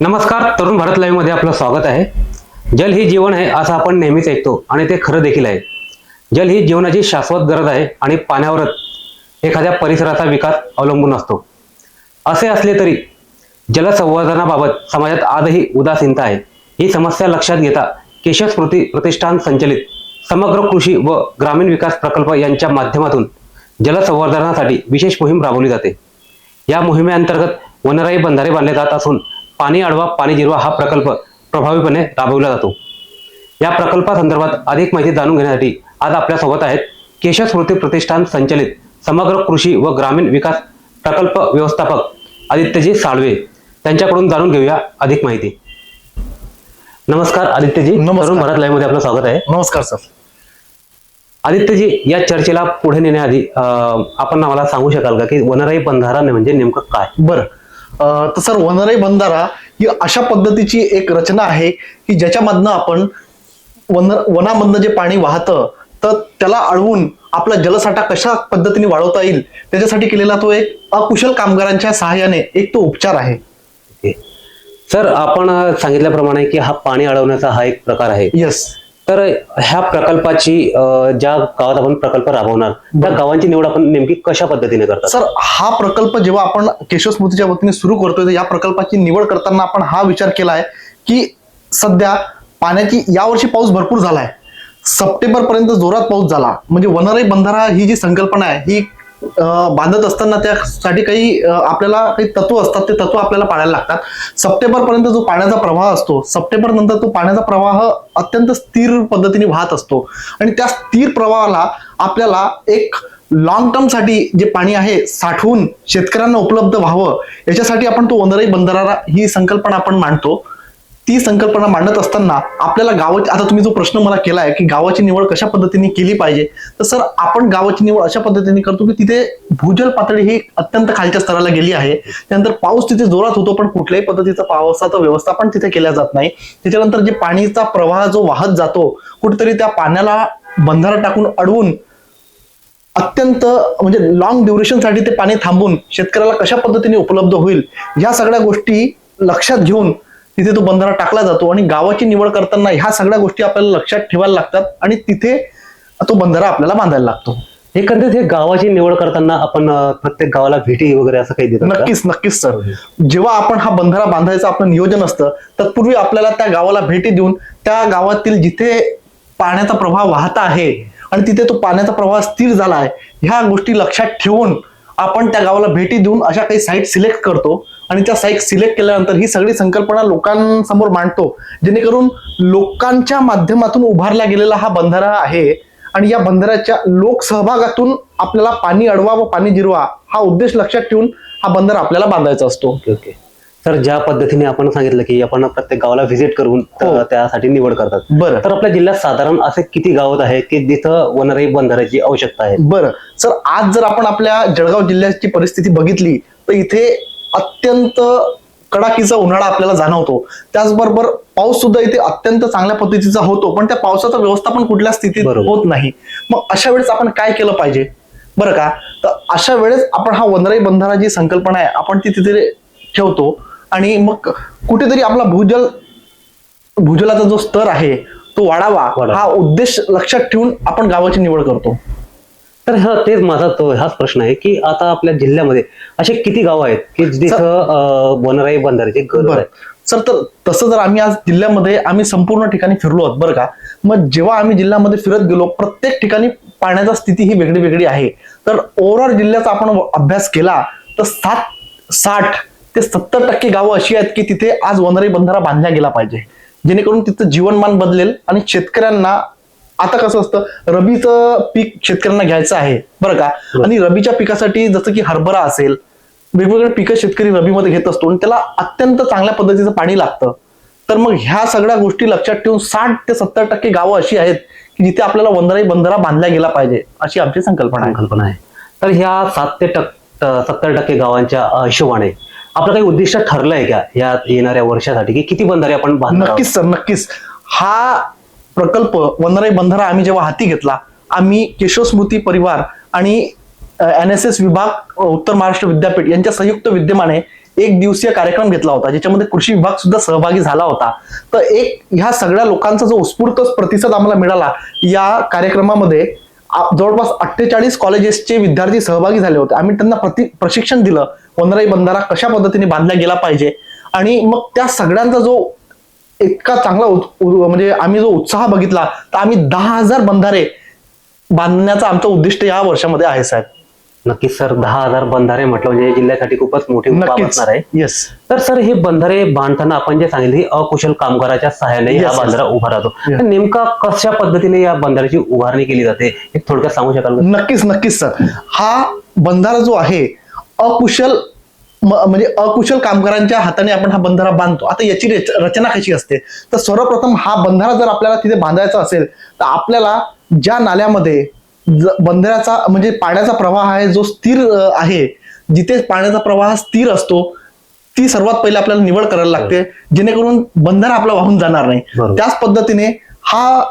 नमस्कार तरुण भारत लाईव्हमध्ये आपलं स्वागत आहे. जल ही जीवन आहे असं आपण नेहमीच ऐकतो आणि ते खरं देखील आहे. जल ही जीवनाची शाश्वत गरज आहे आणि पाण्यावरच एखाद्या परिसराचा विकास अवलंबून असतो. असे असले तरी जलसंवर्धनाबाबत समाजात आजही उदासीनता आहे. ही समस्या लक्षात घेता केशव स्मृती प्रतिष्ठान संचलित समग्र कृषी व ग्रामीण विकास प्रकल्प यांच्या माध्यमातून जलसंवर्धनासाठी विशेष मोहीम राबवली जाते. या मोहिमेअंतर्गत वनराई बंधारे बांधले जात असून पाणी अडवा पाणी जिरवा हा प्रकल्प प्रभावीपणे राबवला जातो. या प्रकल्पासंदर्भात अधिक माहिती जाणून घेण्यासाठी आज आपल्यासोबत आहेत केशव स्मृती प्रतिष्ठान संचलित समग्र कृषी व ग्रामीण विकास प्रकल्प व्यवस्थापक आदित्यजी साळवे त्यांच्याकडून जाणून घेऊया अधिक माहिती. नमस्कार आदित्यजी. तरुण भारत लाईव्हमध्ये आपलं स्वागत आहे. नमस्कार सर. आदित्यजी या चर्चेला पुढे नेण्याआधी आपण आम्हाला सांगू शकाल का की वनराई बंधारा म्हणजे नेमकं काय? बरं. तर सर वनराई बंधारा ही अशा पद्धतीची एक रचना आहे की ज्याच्यामधनं आपण वन वनामधनं जे पाणी वाहतं तर त्याला अडवून आपला जलसाठा कशा पद्धतीने वाढवता येईल त्याच्यासाठी केलेला तो एक अकुशल कामगारांच्या सहाय्याने एक तो उपचार आहे. सर आपण सांगितल्याप्रमाणे की हा पाणी अडवण्याचा हा एक प्रकार आहे. येस तर ह्या प्रकल्पाची ज्या गावात आपण प्रकल्प राबवणार त्या गावांची निवड आपण नेमकी कशा पद्धतीने करतात? सर हा प्रकल्प जेव्हा आपण केशव स्मृतीच्या वतीने सुरू करतोय या प्रकल्पाची निवड करताना आपण हा विचार केला आहे की सध्या पाण्याची यावर्षी पाऊस भरपूर झालाय. सप्टेंबर पर्यंत जोरात पाऊस झाला. म्हणजे वनराई बंधारा ही जी संकल्पना आहे ही बांधत असताना त्यासाठी काही आपल्याला काही तत्व असतात ते तत्व आपल्याला पाळायला लागतात. सप्टेंबर पर्यंत जो पाण्याचा प्रवाह असतो सप्टेंबर नंतर तो पाण्याचा प्रवाह अत्यंत स्थिर पद्धतीने वाहत असतो. आणि त्या स्थिर प्रवाहाला आपल्याला एक लॉंग टर्मसाठी जे पाणी आहे साठवून शेतकऱ्यांना उपलब्ध व्हावं याच्यासाठी आपण तो वनराई बंधारा ही संकल्पना आपण मांडतो. ती संकल्पना मांडत असताना आपल्याला गावाची आता तुम्ही जो प्रश्न मला केला आहे की गावाची निवड कशा पद्धतीने केली पाहिजे तर सर आपण गावाची निवड अशा पद्धतीने करतो की तिथे भूजल पातळी ही अत्यंत खालच्या स्तराला गेली आहे. त्यानंतर पाऊस तिथे जोरात होतो पण कुठल्याही पद्धतीचा पावसाचं व्यवस्थापन तिथे केल्या जात नाही. त्याच्यानंतर जे पाणीचा प्रवाह जो वाहत जातो कुठेतरी त्या पाण्याला बंधारा टाकून अडवून अत्यंत म्हणजे लॉंग ड्युरेशनसाठी ते पाणी थांबून शेतकऱ्याला कशा पद्धतीने उपलब्ध होईल या सगळ्या गोष्टी लक्षात घेऊन तिथे तो बंधारा टाकला जातो आणि गावाची निवड करताना ह्या सगळ्या गोष्टी आपल्याला लक्षात ठेवायला लागतात आणि तिथे तो बंधारा आपल्याला बांधायला लागतो. एकंदरीत हे गावाची निवड करताना आपण प्रत्येक गावाला भेटी वगैरे असं काही देतो नक्कीच नक्कीच सर. जेव्हा आपण हा बंधारा बांधायचं आपलं नियोजन असतं तत्पूर्वी आपल्याला त्या गावाला भेटी देऊन त्या गावातील जिथे पाण्याचा प्रवाह वाहता आहे आणि तिथे तो पाण्याचा प्रवाह स्थिर झाला आहे ह्या गोष्टी लक्षात ठेवून आपण त्या गावाला भेटी देऊन अशा काही साईट सिलेक्ट करतो आणि त्या साईट सिलेक्ट केल्यानंतर ही सगळी संकल्पना लोकांसमोर मांडतो जेणेकरून लोकांच्या माध्यमातून उभारला गेलेला हा बंधारा आहे आणि या बंधाऱ्याच्या लोकसहभागातून आपल्याला पाणी अडवा व पाणी जिरवा हा उद्देश लक्षात ठेवून हा बंधारा आपल्याला बांधायचा असतो. Okay okay. तर ज्या पद्धतीने आपण सांगितलं की आपण प्रत्येक गावाला व्हिजिट करून हो. त्यासाठी निवड करतात. बरं. तर आपल्या जिल्ह्यात साधारण असे किती गावात आहेत की जिथं वनराई बंधाऱ्याची आवश्यकता आहे? बरं. सर आज जर आपण आपल्या जळगाव जिल्ह्याची परिस्थिती बघितली तर इथे अत्यंत कडाकीचा उन्हाळा आपल्याला जाणवतो. त्याचबरोबर पाऊस सुद्धा इथे अत्यंत चांगल्या पद्धतीचा होतो पण त्या पावसाचं व्यवस्थापन कुठल्या स्थितीत बरोबर. होत नाही. मग अशा वेळेस आपण काय केलं पाहिजे? बरं का? तर अशा वेळेस आपण हा वनराई बंधारा जी संकल्पना आहे आपण ती तिथे ठेवतो. आणि मग कुठेतरी आपला भूजल भूजलाचा जो स्तर आहे तो वाढावा. हा उद्देश लक्षात ठेवून आपण गावाची निवड करतो. तर हा तेच माझा तो हाच प्रश्न आहे की आता आपल्या जिल्ह्यामध्ये असे किती गाव आहेत की जिथं वनराई बंधाऱ्याची आहे सर तर तसं जर आम्ही आज जिल्ह्यामध्ये आम्ही संपूर्ण ठिकाणी फिरलो आहोत बरं का मग जेव्हा आम्ही जिल्ह्यामध्ये फिरत गेलो प्रत्येक ठिकाणी पाण्याचा स्थिती ही वेगळी वेगळी आहे. तर ओव्हरऑल जिल्ह्याचा आपण अभ्यास केला तर सात साठ ते सत्तर टक्के गावं अशी आहेत की तिथे आज वनराई बंधारा बांधला गेला पाहिजे. जेणेकरून तिथं जीवनमान बदलेल आणि शेतकऱ्यांना आता कसं असतं रबीचं पीक शेतकऱ्यांना घ्यायचं आहे बरं का? आणि रबीच्या पिकासाठी जसं की हरभरा असेल वेगवेगळे पिकं शेतकरी रबीमध्ये घेत असतो आणि त्याला अत्यंत चांगल्या पद्धतीचं पाणी लागतं. तर मग ह्या सगळ्या गोष्टी लक्षात ठेवून साठ ते सत्तर टक्के गावं अशी आहेत की जिथे आपल्याला वंदराई बंधारा बांधला गेला पाहिजे अशी आमची संकल्पना आहे. संकल्पना आहे. तर ह्या सात ते टक सत्तर टक्के गावांच्या हिशोबाने आपलं काही उद्दिष्ट ठरलंय का या येणाऱ्या वर्षासाठी? की किती बंधारे आपण बांधणार आहोत? नक्कीच सर नक्कीच. हा प्रकल्प वनराई बंधारा आम्ही जेव्हा हाती घेतला आम्ही केशव स्मृती परिवार आणि एन एस एस विभाग अ, उत्तर महाराष्ट्र विद्यापीठ यांच्या संयुक्त विद्यमाने एक दिवसीय कार्यक्रम घेतला होता ज्याच्यामध्ये कृषी विभाग सुद्धा सहभागी झाला होता. तर एक ह्या सगळ्या लोकांचा जो उत्स्फूर्त प्रतिसाद आम्हाला मिळाला या कार्यक्रमामध्ये जवळपास अठ्ठेचाळीस कॉलेजेसचे विद्यार्थी सहभागी झाले होते. आम्ही त्यांना प्रति प्रशिक्षण दिलं. वनराई बंधारा कशा पद्धतीने बांधला गेला पाहिजे? आणि मग त्या सगळ्यांचा जो इतका चांगला म्हणजे आम्ही जो उत्साह बघितला तर आम्ही दहा हजार बंधारे बांधण्याचं आमचं उद्दिष्ट या वर्षामध्ये आहे साहेब. नक्कीच सर दहा हजार बंधारे म्हटलं म्हणजे जिल्ह्यासाठी खूपच मोठी बाब नक्कीच. असणार आहे. येस तर सर हे बंधारे बांधताना आपण जे सांगितले की अकुशल कामगाराच्या सहाय्याने Yes, हा yes. बंधारा उभा राहतो. Yeah. तर नेमका कशा पद्धतीने या बंधाऱ्याची उभारणी केली जाते हे थोडक्यात सांगू शकाल का? नक्कीच नक्कीच सर. हा बंधारा जो आहे अकुशल म- म्हणजे अकुशल कामगारांच्या हाताने आपण हा बंधारा बांधतो. आता याची रच- रचना कशी असते? तर सर्वप्रथम हा बंधारा जर आपल्याला तिथे बांधायचा असेल तर आपल्याला ज्या नाल्यामध्ये बंधाऱ्याचा म्हणजे पाण्याचा प्रवाह आहे जो स्थिर आहे जिथे पाण्याचा प्रवाह स्थिर असतो ती सर्वात पहिले आपल्याला निवड करायला लागते जेणेकरून बंधारा आपला वाहून जाणार नाही. त्याच पद्धतीने हा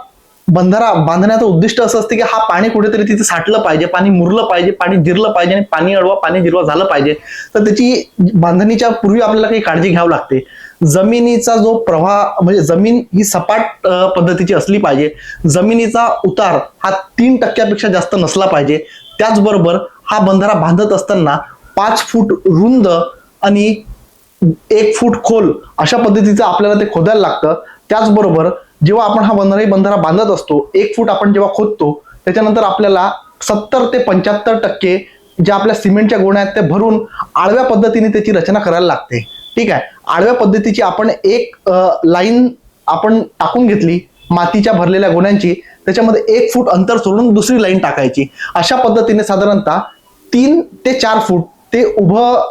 बंधारा बांधण्याचं उद्दिष्ट असं असतं की हा पाणी कुठेतरी तिथे साठलं पाहिजे पाणी मुरलं पाहिजे पाणी जिरलं पाहिजे आणि पाणी अडवा पाणी जिरवा झालं पाहिजे. तर त्याची बांधणीच्या पूर्वी आपल्याला काही काळजी घ्यावी लागते. जमिनीचा जो प्रवाह म्हणजे जमीन ही सपाट पद्धतीची असली पाहिजे. जमिनीचा उतार हा तीन टक्क्यापेक्षा जास्त नसला पाहिजे. त्याचबरोबर हा बंधारा बांधत असताना पाच फूट रुंद आणि एक फूट खोल अशा पद्धतीचं आपल्याला ते खोदायला लागतं. त्याचबरोबर जेव्हा आपण हा बंधारा बंधारा बांधत असतो एक फूट आपण जेव्हा खोदतो त्याच्यानंतर आपल्याला सत्तर ते पंच्याहत्तर टक्के ज्या आपल्या सिमेंटच्या गोण्या आहेत त्या भरून आडव्या पद्धतीने त्याची रचना करायला लागते. ठीक आहे. आडव्या पद्धतीची आपण एक लाईन आपण टाकून घेतली मातीच्या भरलेल्या गोण्यांची त्याच्यामध्ये एक फूट अंतर सोडून दुसरी लाईन टाकायची. अशा पद्धतीने साधारणतः तीन ते चार फूट ते उभं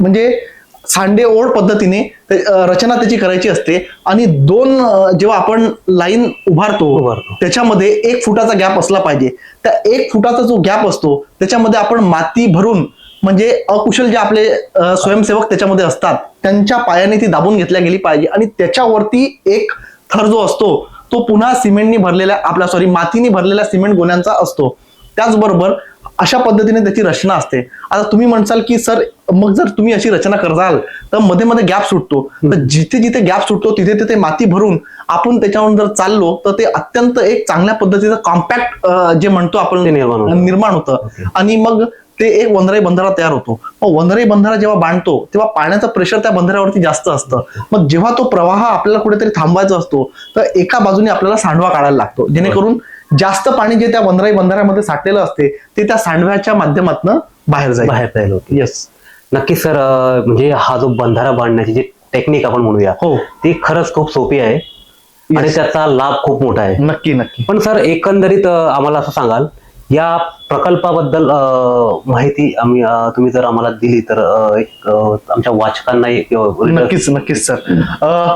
म्हणजे सांडे ओढ पद्धतीने रचना त्याची करायची असते. आणि दोन जेव्हा आपण लाईन उभारतो उभारतो. त्याच्यामध्ये एक फुटाचा गॅप असला पाहिजे. त्या एक फुटाचा जो गॅप असतो त्याच्यामध्ये आपण माती भरून म्हणजे अकुशल जे आपले स्वयंसेवक त्याच्यामध्ये असतात त्यांच्या पायाने ती दाबून घेतल्या गेली पाहिजे. आणि त्याच्यावरती एक थर जो असतो तो पुन्हा सिमेंटनी भरलेल्या आपल्या सॉरी मातीने भरलेल्या सिमेंट गोण्यांचा असतो. त्याचबरोबर अशा पद्धतीने त्याची रचना असते. आता तुम्ही म्हणसाल की सर मग जर तुम्ही अशी रचना कराल तर मध्ये मध्ये गॅप सुटतो. तर जिथे जिथे गॅप सुटतो तिथे तिथे माती भरून आपण त्याच्यावरून जर चाललो तर ते अत्यंत एक चांगल्या पद्धतीचं कॉम्पॅक्ट जे म्हणतो आपण निर्माण होतं. निर्माण होतं. Okay. आणि मग ते एक वंदराई बंधारा तयार होतो. मग वंदराई बंधारा जेव्हा बांधतो तेव्हा पाण्याचं प्रेशर त्या बंधाऱ्यावरती जास्त असतं. मग जेव्हा तो प्रवाह आपल्याला कुठेतरी थांबवायचा असतो तर एका बाजूने आपल्याला सांडवा काढायला लागतो. जेणेकरून जास्त पाणी जे त्या वंदराई बंधाऱ्यामध्ये साठलेलं असते ते त्या सांडव्याच्या माध्यमातून बाहेर जाईल. बाहेर जायला होते येस नक्कीच सर म्हणजे हा जो बंधारा बांधण्याची जी टेक्निक आपण म्हणूया हो. ती खरंच खूप सोपी आहे. आणि. त्याचा लाभ खूप मोठा आहे. नक्की नक्की. पण सर एकंदरीत आम्हाला असं सांगाल या प्रकल्पाबद्दल माहिती आम्ही तुम्ही जर आम्हाला दिली तर एक आमच्या वाचकांना एक, नक्कीच नक्कीच सर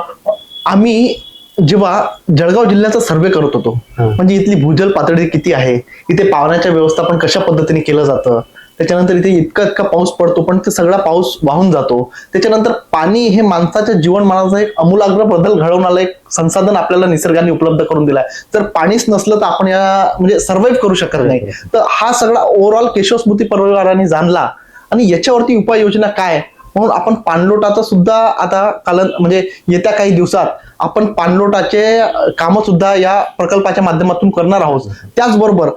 आम्ही जेव्हा जळगाव जिल्ह्याचा सर्वे करत होतो. म्हणजे इथली भूजल पातळी किती आहे इथे पाण्याच्या व्यवस्थापन कशा पद्धतीने केलं जातं त्याच्यानंतर इथे इतका इतका पाऊस पडतो पण ते सगळा पाऊस वाहून जातो. त्याच्यानंतर पाणी हे माणसाच्या जीवनमानाचा एक अमूलाग्र बदल घडवणारं एक संसाधन आपल्याला निसर्गाने उपलब्ध करून दिलाय. जर पाणीच नसलं तर आपण या म्हणजे सर्व्हाइव्ह करू शकत नाही. तर हा सगळा ओव्हरऑल केशव स्मृती परिवाराने जाणला. आणि याच्यावरती उपाययोजना काय? म्हणून आपण पाणलोटाचं सुद्धा आता कालन म्हणजे येत्या काही दिवसात आपण पाणलोटाचे काम सुद्धा या प्रकल्पाच्या माध्यमातून करणार आहोत. त्याचबरोबर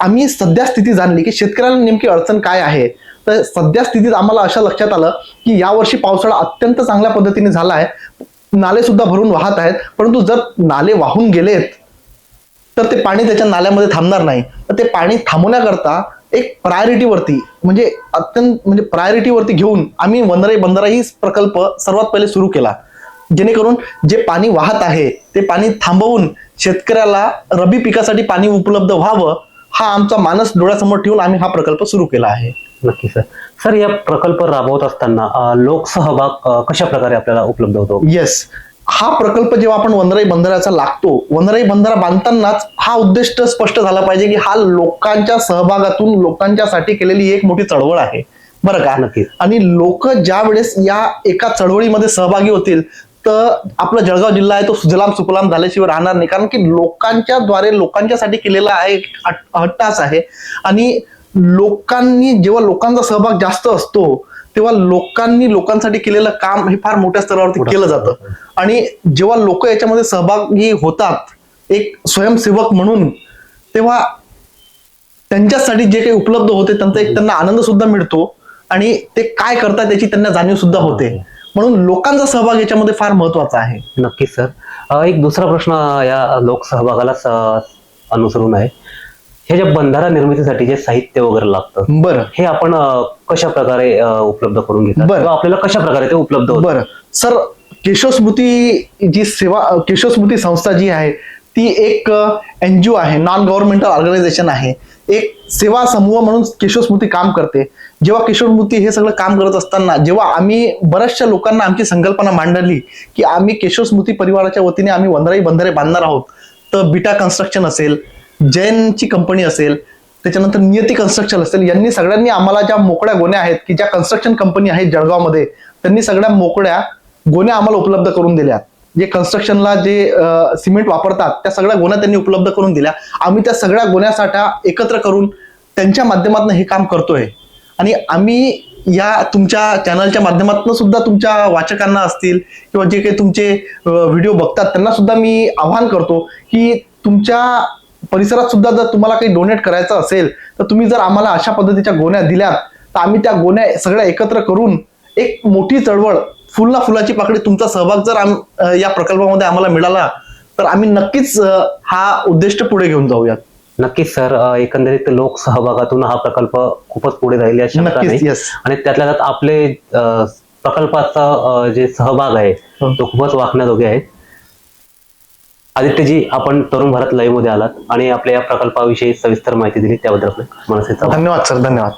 आम्ही सध्या स्थिती जाणली की शेतकऱ्याला नेमकी अडचण काय आहे? तर सध्या स्थितीत आम्हाला अशा लक्षात आलं की यावर्षी पावसाळा अत्यंत चांगल्या पद्धतीने झाला आहे नाले सुद्धा भरून वाहत आहेत परंतु जर नाले वाहून गेलेत तर ते पाणी त्याच्या नाल्यामध्ये थांबणार नाही. तर ते पाणी थांबवण्याकरता एक प्रायोरिटीवरती म्हणजे अत्यंत म्हणजे प्रायोरिटीवरती घेऊन आम्ही वंदराई बंदरा ही प्रकल्प सर्वात पहिले सुरू केला. जेणेकरून जे पाणी वाहत आहे ते पाणी थांबवून शेतकऱ्याला रबी पिकासाठी पाणी उपलब्ध व्हावं हा आमचा मानस डोळ्यासमोर ठेवून आम्ही हा प्रकल्प सुरू केला आहे. नक्की सर सर या प्रकल्प राबवत असताना अं, लोकसहभाग अं, कशा प्रकारे आपल्याला उपलब्ध होतो? येस हा प्रकल्प जेव्हा आपण वनराई बंदराचा लागतो वनराई बंदरा बांधतानाच हा उद्दिष्ट स्पष्ट झाला पाहिजे की हा लोकांच्या सहभागातून लोकांच्यासाठी केलेली एक मोठी चळवळ आहे. बरं का? नक्कीच. आणि लोक ज्या वेळेस या एका चळवळीमध्ये सहभागी होतील तर आपला जळगाव जिल्हा आहे तो सुजलाम सुफलाम झाल्याशिवाय राहणार नाही. कारण की लोकांच्या द्वारे लोकांच्यासाठी केलेला हा हट- हट्टाच आहे. आणि लोकांनी जेव्हा लोकांचा सहभाग जास्त असतो तेव्हा लोकांनी लोकांसाठी केलेलं काम हे फार मोठ्या स्तरावरती केलं जातं. आणि जेव्हा लोक याच्यामध्ये सहभागी होतात एक स्वयंसेवक म्हणून तेव्हा त्यांच्यासाठी जे काही उपलब्ध होते त्यांचा एक त्यांना आनंद सुद्धा मिळतो. आणि ते काय करतात याची त्यांना जाणीव सुद्धा होते. म्हणून लोकांचा सहभाग याच्यामध्ये फार महत्त्वाचा आहे. नक्कीच सर. एक दुसरा प्रश्न या लोकसहभागालाच अ, अनुसरून आहे. हे जे बंधारा निर्मितीसाठी जे साहित्य वगैरे लागतं बरं. हे आपण कशा प्रकारे उपलब्ध करून घेतात? बरं. आपल्याला कशा प्रकारे ते उपलब्ध होतं? बरं. सर केशवस्मृती जी सेवा केशवस्मृती संस्था जी आहे ती एक एनजीओ आहे नॉन गव्हर्नमेंटल ऑर्गनायझेशन आहे. एक सेवा समूह म्हणून केशवस्मृती काम करते. जेव्हा केशवस्मृती हे सगळं काम करत असताना जेव्हा आम्ही बऱ्याचशा लोकांना आमची संकल्पना मांडली की आम्ही केशवस्मृती परिवाराच्या वतीने आम्ही वंदराई बंधारे बांधणार आहोत तर बिटा कन्स्ट्रक्शन असेल जैनची कंपनी असेल त्याच्यानंतर नियती कन्स्ट्रक्शन असेल यांनी सगळ्यांनी आम्हाला ज्या मोकळ्या गोण्या आहेत की ज्या कन्स्ट्रक्शन कंपनी आहेत जळगावमध्ये त्यांनी सगळ्या मोकळ्या गोण्या आम्हाला उपलब्ध करून दिल्या. जे कन्स्ट्रक्शनला जे सिमेंट वापरतात त्या सगळ्या गोण्या त्यांनी उपलब्ध करून दिल्या. आम्ही त्या सगळ्या गोण्यासाठा एकत्र करून त्यांच्या माध्यमातून हे काम करतोय. आणि आम्ही या तुमच्या चॅनलच्या माध्यमातून सुद्धा तुमच्या वाचकांना असतील किंवा जे काही तुमचे व्हिडिओ बघतात त्यांना सुद्धा मी आवाहन करतो की तुमच्या परिसरात सुद्धा जर तुम्हाला काही डोनेट करायचं असेल तर तुम्ही जर आम्हाला अशा पद्धतीच्या गोण्या दिल्यात तर आम्ही त्या गोण्या सगळ्या एकत्र करून एक मोठी चळवळ फुल ना फुलाची पाकळी तुमचा सहभाग जर आम या प्रकल्पामध्ये आम्हाला मिळाला तर आम्ही नक्कीच हा उद्दिष्ट पुढे घेऊन जाऊयात. नक्कीच सर. एकंदरीत लोकसहभागातून हा प्रकल्प खूपच पुढे जाईल. आणि त्यातल्या त्यात आपले प्रकल्पाचा जे सहभाग आहे हो. तो खूपच वाखण्याजोगे आहे. आदित्यजी आपण तरुण भारत लाईव्हमध्ये आलात आणि आपल्या या प्रकल्पाविषयी सविस्तर माहिती दिली त्याबद्दल धन्यवाद सर. धन्यवाद.